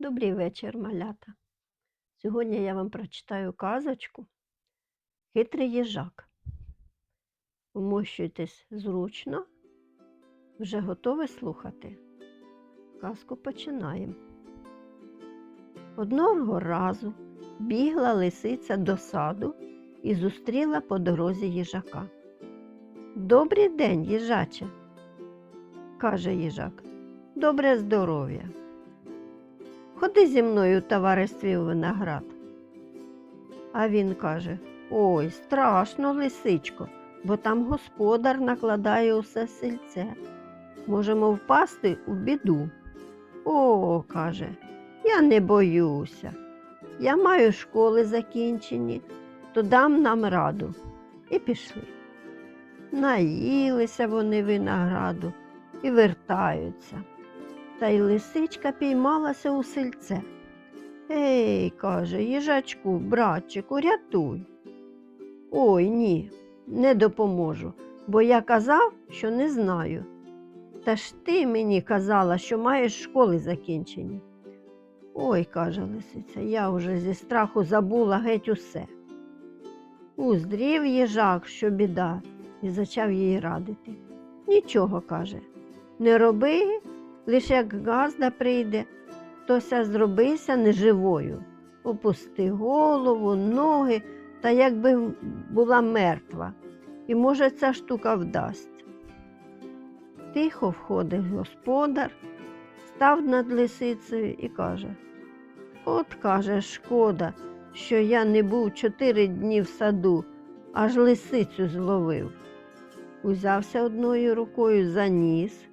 Добрий вечір, малята. Сьогодні я вам прочитаю казочку Хитрий їжак. Вмощуйтесь зручно, вже готові слухати. Казку починаємо. Одного разу бігла лисиця до саду і зустріла по дорозі їжака. Добрий день, їжаче, каже їжак. Добре здоров'я. Ходи зі мною в товаристві у виноград. А він каже Ой, страшно, лисичко, бо там господар накладає усе сельце. Можемо впасти у біду. О, каже, я не боюся. Я маю школи закінчені, то дам нам раду. І пішли. Наїлися вони винограду і вертаються. Та й лисичка піймалася у сельце. Ей, каже, їжачку, братчику, рятуй. Ой ні, не допоможу, бо я казав, що не знаю. Та ж ти мені казала, що маєш школи закінчені. Ой, каже лисиця, я вже зі страху забула геть усе. Уздрів їжак, що біда, і зачав їй радити. Нічого, каже, не роби, лише як газда прийде, тося зробися неживою. Опусти голову, ноги, та якби була мертва, і, може, ця штука вдасть. Тихо входить господар, став над лисицею і каже: От, каже, шкода, що я не був чотири дні в саду, аж лисицю зловив. Узявся одною рукою за ніс,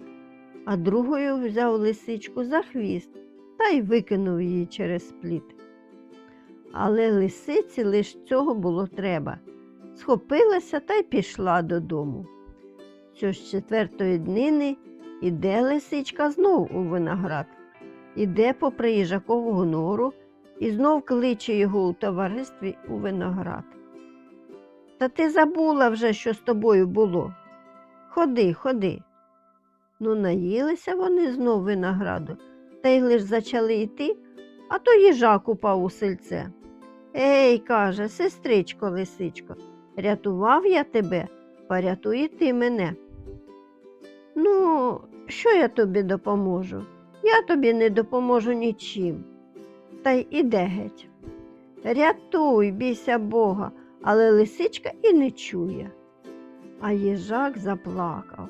а другою взяв лисичку за хвіст та й викинув її через пліт. Але лисиці лиш цього було треба. Схопилася та й пішла додому. Що ж четвертої днини іде лисичка знов у виноград, іде попри їжакову нору і знов кличе його у товаристві у виноград. Та ти забула вже, що з тобою було. Ходи, ходи. Ну, наїлися вони знов винограду, та й лиш зачали йти, а то їжак упав у сельце. Ей, каже, сестричко, лисичко, рятував я тебе, порятуй і ти мене. Ну, що я тобі допоможу? Я тобі не допоможу нічим. Та й іде геть. Рятуй, бійся Бога, але лисичка і не чує. А їжак заплакав.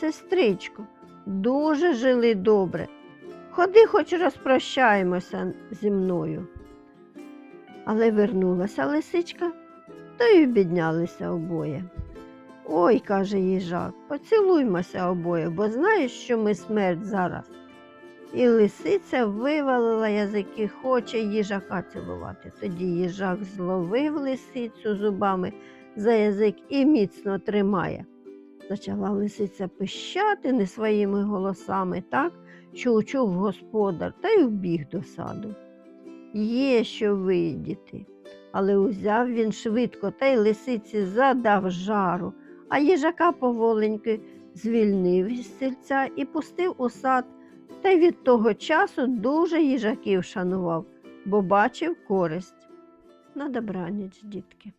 Сестричко, дуже жили добре. Ходи, хоч розпрощаємося зі мною. Але вернулася лисичка, то й обіднялися обоє. Ой, каже їжак, поцілуймося обоє, бо знаєш, що ми смерть зараз. І лисиця вивалила язики, хоче їжака цілувати. Тоді їжак зловив лисицю зубами за язик і міцно тримає. Почала лисиця пищати не своїми голосами так, що учув господар, та й вбіг до саду. Є що видіти, але узяв він швидко та й лисиці задав жару, а їжака поволеньки звільнив із сельця і пустив у сад, та й від того часу дуже їжаків шанував, бо бачив користь. На добраніч, дітки.